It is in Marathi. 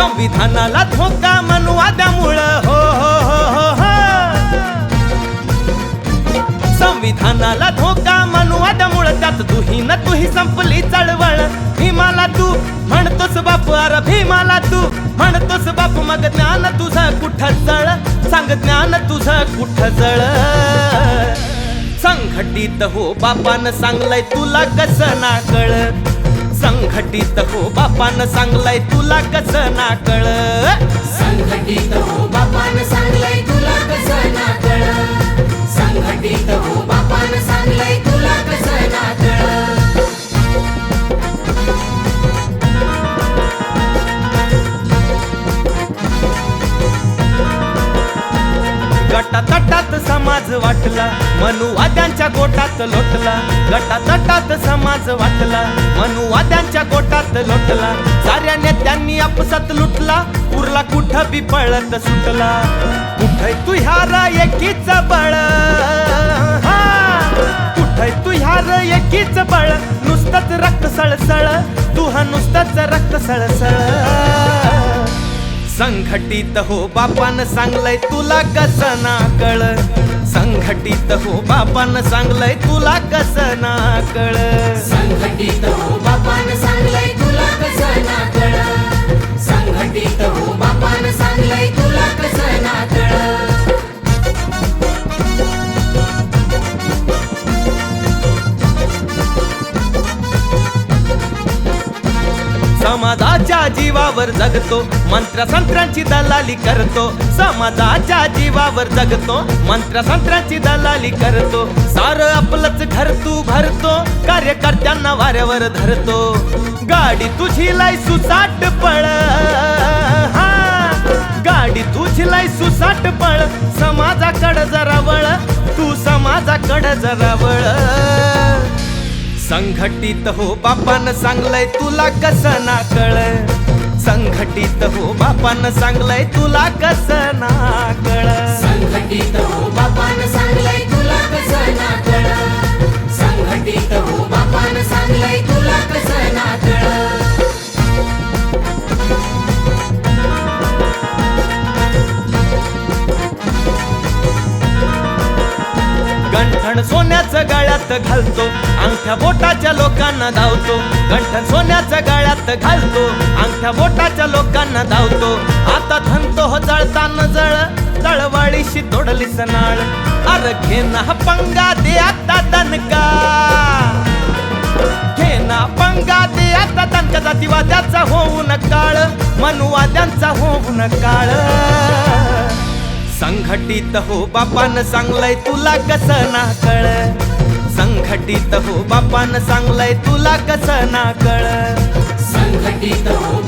संविधानाला धोका मनुवादामुळं. हो हो हो हो हो. संविधानाला धोका मनुवादामुळं. त्यात तुही न तुही संपली चळवळ. भीमाला तू म्हणतोस बाप अर भीमाला तू. म्हणतोस बाप मग ज्ञान तुझं कुठं जळ? सांग ज्ञान तुझं कुठं जळ? संघटित हो बापानं सांगलंय तुला कसं ना कळ संघटित हो बापानं सांगलंय तुला कसं ना कळ संघटित हो बापानं सांगलंय तुला कसं ना कळ संघटित हो बापानं सांगलंय तुला कसं ना कळ गटातटात समाज वाटला. मनुवाद्यांच्या गोटात लोटला. गटातटात समाज वाटला. मनुवाद्यांच्या गोटात लोटला. साऱ्या नेत्यांनी आपसात लुटला. उरला कुठं बी पळत सुटला. कुठे तू ह्यार एकीच बळ? कुठे तू ह्यार एकीच बळ? नुसतंच रक्त सळसळ तू हा नुसतंच रक्त सळसळ संघटित हो बापान सांगलंय तुला कसं ना कळ संघटित हो बापान सांगलंय तुला कसं ना कळ संघटित हो बापानं सांगलंय समाजाच्या जीवावर जगतो. मंत्र संत्रांची दलाली करतो. समाजाच्या जीवावर जगतो. मंत्र संत्रांची दलाली करतो. सार आपलंच घर तू भरतो. कार्यकर्त्यांना वाऱ्यावर धरतो. गाडी तुझी लाई सुसाट पळ. हा. गाडी तुझी लाई सुसाट पळ. समाजाकडं जरा वळ. तू समाजाकडं जरा वळ. संघटित हो बापानं सांगलंय तुला कसं ना कळ संघटित हो बापानं सांगलंय तुला कसं ना गंठण सोन्याचं गळ्यात घालतो. अंगठ्या बोटाच्या लोकांना धावतो. कंठ सोन्याचं गळ्यात घालतो. अंगठ्या बोटाच्या लोकांना धावतो. आता थंतो हो जळताना जळ जळवाळीशी तोडली सनाळ अर घेना पंगा दे आता दणका. घेना पंगा दे आता दणका. जातीवाद्याचा होऊन काळ मनुवाद्यांचा होऊन काळ. संघटित हो बापानं सांगलाय तुला कसं ना कळ संघटित हो बापानं सांगलाय तुला कसं ना कळ संघटित हो